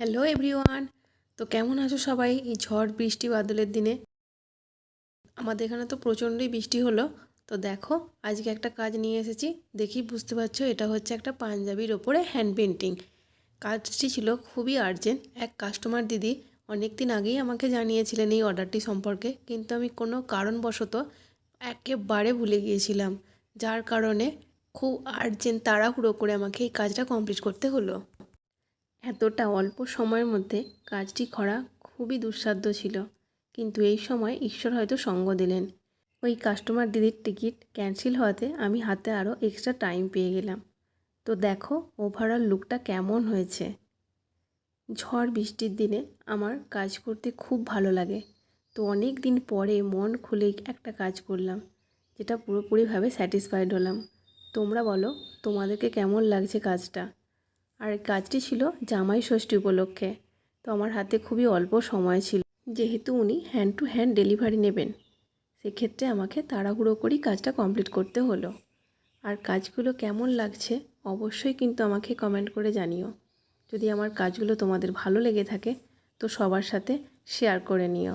Hello everyone তো কেমন আছো সবাই? এই ঝড় বৃষ্টি বাদলের দিনে। আমাদের এখানে তো প্রচণ্ডই বৃষ্টি হলো। তো দেখো, আজকে একটা কাজ নিয়ে এসেছি। দেখি, বুঝতে পারছ? এটা হচ্ছে একটা পাঞ্জাবির ওপরে হ্যান্ড পেন্টিং কাজটি ছিল খুবই আর্জেন্ট এক কাস্টমার দিদি অনেক দিন আগেই আমাকে জানিয়েছিলেন এই অর্ডারটি সম্পর্কে। কিন্তু আমি কোনো কারণবশত একেবারে ভুলে গিয়েছিলাম। যার কারণে খুব আর্জেন্ট তাড়াহুড়ো করে আমাকে এই কাজটা কমপ্লিট করতে হলো। এতটা অল্প সময়ের মধ্যে কাজটি করা খুবই দুঃসাধ্য ছিল। কিন্তু এই সময় ঈশ্বর হয়তো সঙ্গ দিলেন। ওই কাস্টমার দিদির টিকিট ক্যান্সেল হওয়াতে আমি হাতে আরও এক্সট্রা টাইম পেয়ে গেলাম। তো দেখো ওভারঅল লুকটা কেমন হয়েছে। ঝড় বৃষ্টির দিনে আমার কাজ করতে খুব ভালো লাগে। তো অনেক দিন পরে মন খুলে একটা কাজ করলাম, যেটা পুরোপুরিভাবে স্যাটিসফাইড হলাম। তোমরা বলো, তোমাদেরকে কেমন লাগছে কাজটা? আর কাজটি ছিল জামাই ষষ্ঠী উপলক্ষে, তো আমার হাতে খুবই অল্প সময় ছিল। যেহেতু উনি হ্যান্ড টু হ্যান্ড ডেলিভারি নেবেন, সেক্ষেত্রে আমাকে তাড়াহুড়ো করেই কাজটা কমপ্লিট করতে হলো। আর কাজগুলো কেমন লাগছে অবশ্যই কিন্তু আমাকে কমেন্ট করে জানিও। যদি আমার কাজগুলো তোমাদের ভালো লেগে থাকে, তো সবার সাথে শেয়ার করে নিও।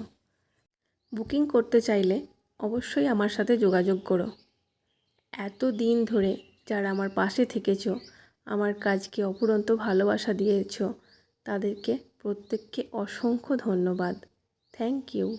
বুকিং করতে চাইলে অবশ্যই আমার সাথে যোগাযোগ করো। এত দিন ধরে যারা আমার পাশে থেকেছো আমার কাজকে অপুরন্ত ভালোবাসা দিয়েছ। তাদেরকে প্রত্যেককে অসংখ্য ধন্যবাদ। Thank you.